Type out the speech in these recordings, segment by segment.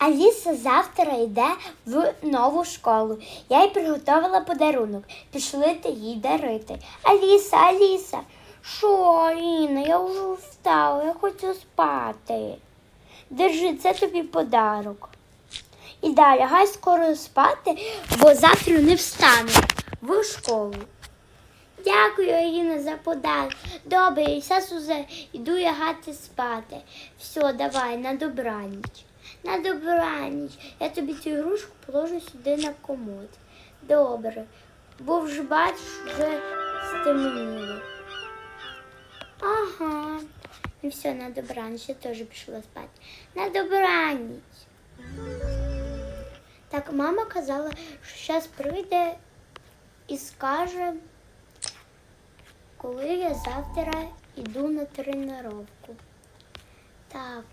Аліса завтра йде в нову школу. Я їй приготувала подарунок. Пішли ти їй дарити. Аліса, Аліса, що, Інна, я вже встала, я хочу спати. Держи, це тобі подарок. І далі, лягай скоро спати, бо завтра не встану в школу. Дякую, Аліна, за подарок. Добре, зараз уже йду лягати спати. Все, давай, на добраніч. На добраніч. Я тобі цю ігрушку положу сюди на комод. Добре. Бо вже бачиш, вже стемніло. Ага. Ну все, на добраніч, я теж пішла спати. На добраніч. Так, мама казала, що зараз прийде і скаже, коли я завтра йду на тренировку. Так,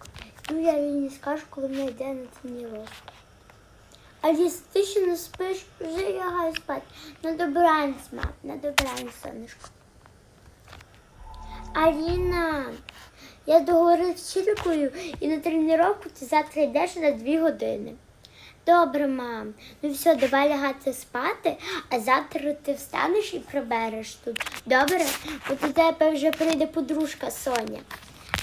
ну я їй не скажу, коли вона йде на тренировку. Аліс, ти ще не спиш, вже лягай спати. На добраніч, мам, на добраніч, сонечко. Аліна, я договорилась з вчителькою і на тренування ти завтра йдеш на дві години. Добре, мам. Ну все, давай лягати спати, а завтра ти встанеш і прибереш тут. Добре? Бо до тебе вже прийде подружка Соня.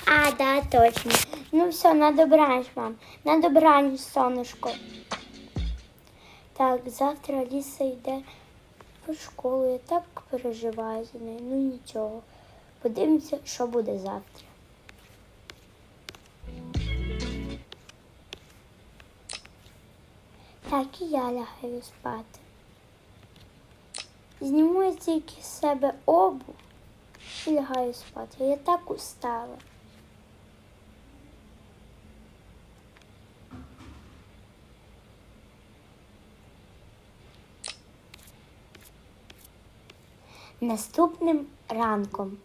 А, да, точно. Ну все, на добраніч, мам. На добраніч, сонечко. Так, завтра Аліса йде в школу. Я так переживаю за нею. Ну нічого. Подивимося, що буде завтра. Так і я лягаю спати. Зніму я тільки з себе обув і лягаю спати. Я так устала. Наступним ранком.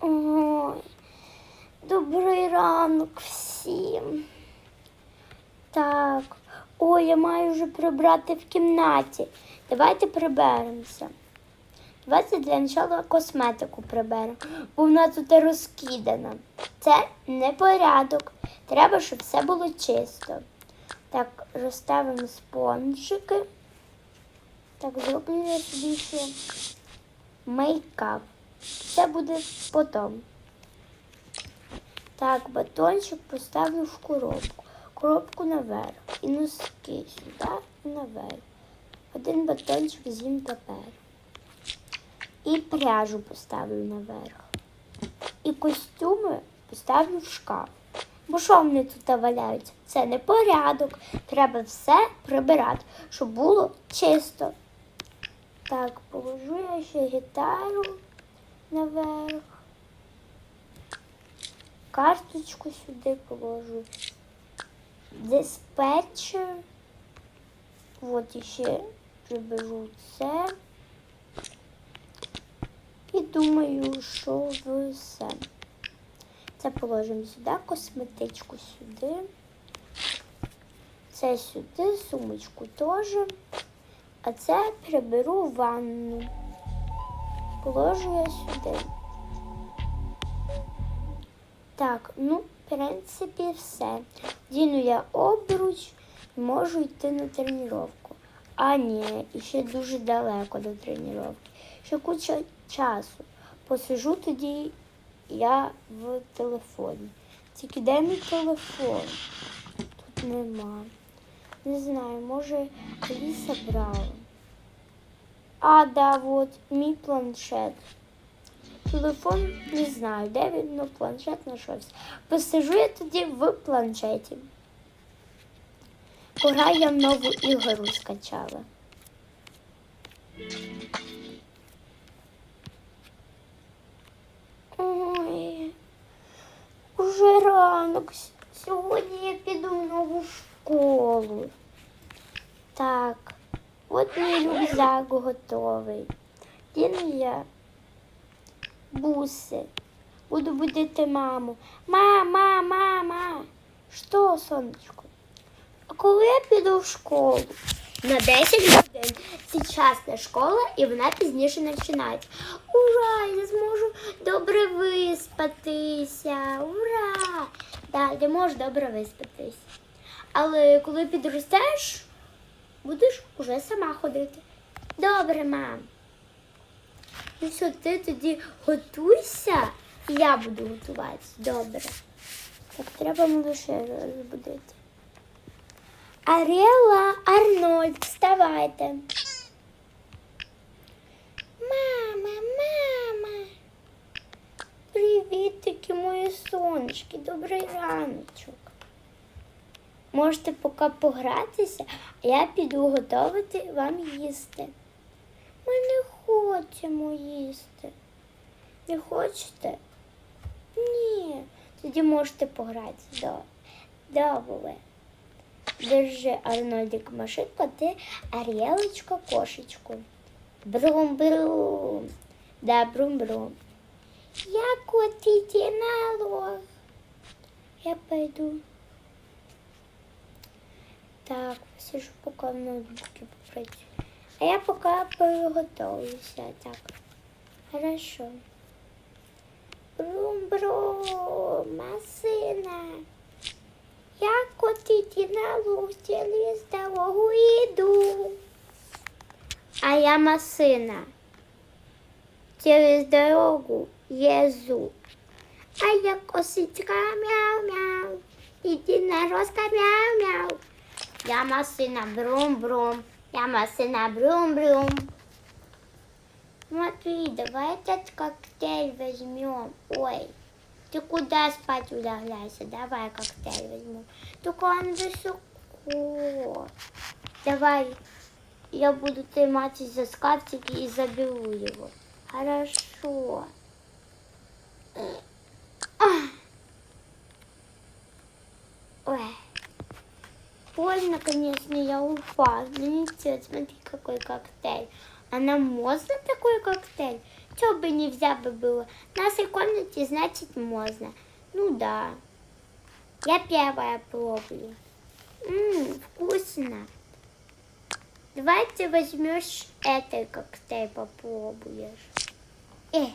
Ой, добрий ранок всім. Так, ой, я маю вже прибрати в кімнаті. Давайте приберемося. Давайте для початку косметику приберемо, бо вона тут розкидана. Це не порядок. Треба, щоб все було чисто. Так, розставимо спонжики. Так, зроблю я собі ще мейкап. Це буде потім. Так, батончик поставлю в коробку. Коробку наверх. І носки сюди і наверх. Один батончик з'їм тепер. І пряжу поставлю наверх. І костюми поставлю в шкаф. Бо що вони тут валяються? Це не порядок. Треба все прибирати, щоб було чисто. Так, положу я ще гітару наверх. Карточку сюди положу. Диспетчер. От іще приберу це. Думаю, що все. Це положимо сюди, косметичку сюди. Це сюди, сумочку теж. А це приберу в ванну. Положу я сюди. Так, ну, в принципі, все. Діну я обруч і можу йти на тренування. А ні, ще дуже далеко до тренування. Ще куча часу. Посижу тоді я в телефоні. Тільки де мій телефон? Тут нема. Не знаю, може Аліса брала. А, да, от мій планшет. Телефон не знаю, де він, ну планшет знайшовся. Посижу я тоді в планшеті. Пора я нову ігру скачала. Ой, уже ранок. Сьогодні я піду в нову школу. Так, от мій рюкзак готовий. Діну я буси. Буду будити маму. Мама, мама. Що, сонечко? А коли я піду в школу? на 10 годин. Це частна школа і вона пізніше починається. Ура! Я зможу добре виспатися. Ура! Да, ти можеш добре виспатись. Але коли підростеш, будеш уже сама ходити. Добре, мам. Ну все, ти тоді готуйся, я буду готуватися. Добре. Так, треба малыше розбудити. Арела, Арнольд, вставайте. Мама, мама. Привіт, сонечки. Добрий раночок. Можете поки погратися, а я піду готувати вам їсти. Ми не хочемо їсти. Не хочете? Ні. Тоді можете погратися. До- Добре. Держи, Арнольдик, машинку, ти Аріелочка кошечку. Брум-брум. Да, брум-брум. Я котить на лох. Я пойду. Так, посижу поки в ноутбуке попрацюю. А я поки приготуюся. Так. Хорошо. Брум-брум, масина. Я котити на луг через дорогу иду. А я масина. Через дорогу езу. А я косичка мяу-мяу. Единорожка мяу-мяу. Я масина брум-брум. Я масина брум-брум. Смотри, давай этот коктейль возьмем. Ой, ты куда спать удаляйся? Давай коктейль возьмем. Только он высоко. Давай, я буду триматься за скафтики и заберу его. Хорошо. Ой. Больно, конечно, я упал. Ничего, смотри, какой коктейль. А нам можно такой коктейль? Чего бы нельзя бы было? В нашей комнате, значит, можно. Ну да. Я первая пробую. Ммм, вкусно. Давай ты возьмешь этот коктейль попробуешь. Э,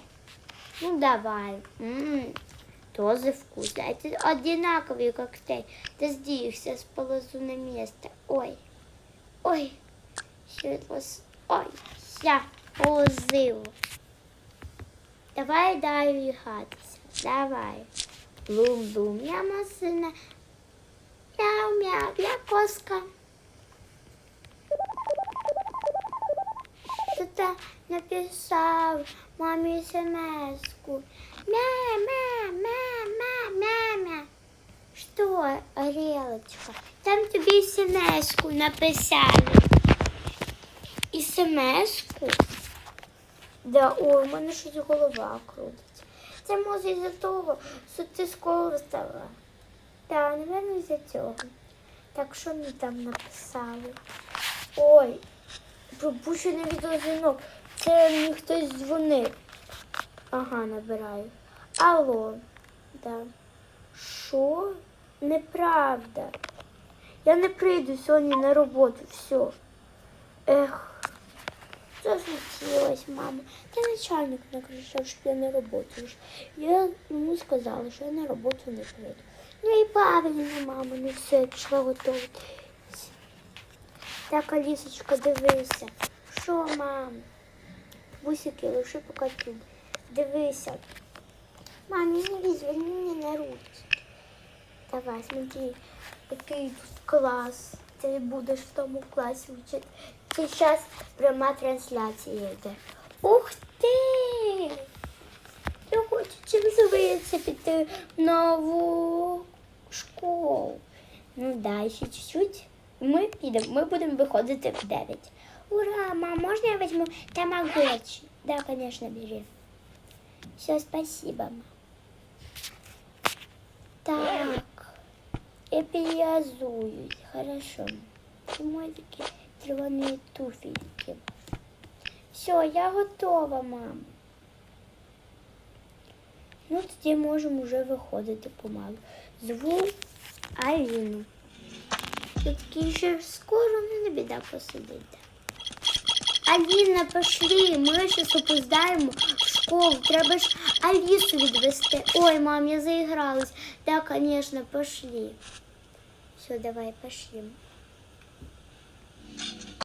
ну давай. Ммм, тоже вкусно. Это одинаковый коктейль. Подожди, их сейчас положу на место. Ой, ой, это... Ой, я положила. Давай далі гратися. Давай. Блум-блум, я масина. Мяу-мяу, я коска. Кто-то написал маме смс-ку. Мя-мя-мя-мя-мя-мя. Что, Орелочка? Там тебе смс-ку написали. І смс-ку. Да, ой, у мене щось голова крутиться. Це може із-за того, що ти скоро встала. Так, напевно, із-за цього. Так, що мені там написали? Ой, пропущений відеозвінок. Це мені хтось дзвонив. Ага, набираю. Алло, да. Що? Неправда. Я не прийду сьогодні на роботу. Все. Ех. Что случилось, мама? Я начальник накричал, что я на работу. уж. Я ему сказала, что я на работу не приеду. Ну и правильно, мама, ну все, пішла готувати. Так, Алісочка, дивися. Що, мам? Бусики, лише поки. Дивися. Мам, не лізь, возьми мене на руки. Давай, смотри, який тут клас. Ти будеш в тому класі вчити. Сейчас пряма трансляція йде. Ух ти! Я хочу чим зветься піти в нову школу. Ну да, ще чуть-чуть. Ми підемо, ми будемо виходити в 9. Ура, мам, можна я возьму тамагочи? Да, конечно, бери. Все, спасибо, мам. Так, я переязуюсь. Хорошо. Мальчики, червоные туфельки. Все, я готова, мам. Ну, тоді можемо вже виходити помалу. Зву Аліну. Такий ще скоро ну, не біда посидити. Аліна, пошли, ми ще опоздаємо в школу. Треба ж Алісу відвести. Ой, мам, я заігралась. Да, конечно, пошли. Все, давай, пошли.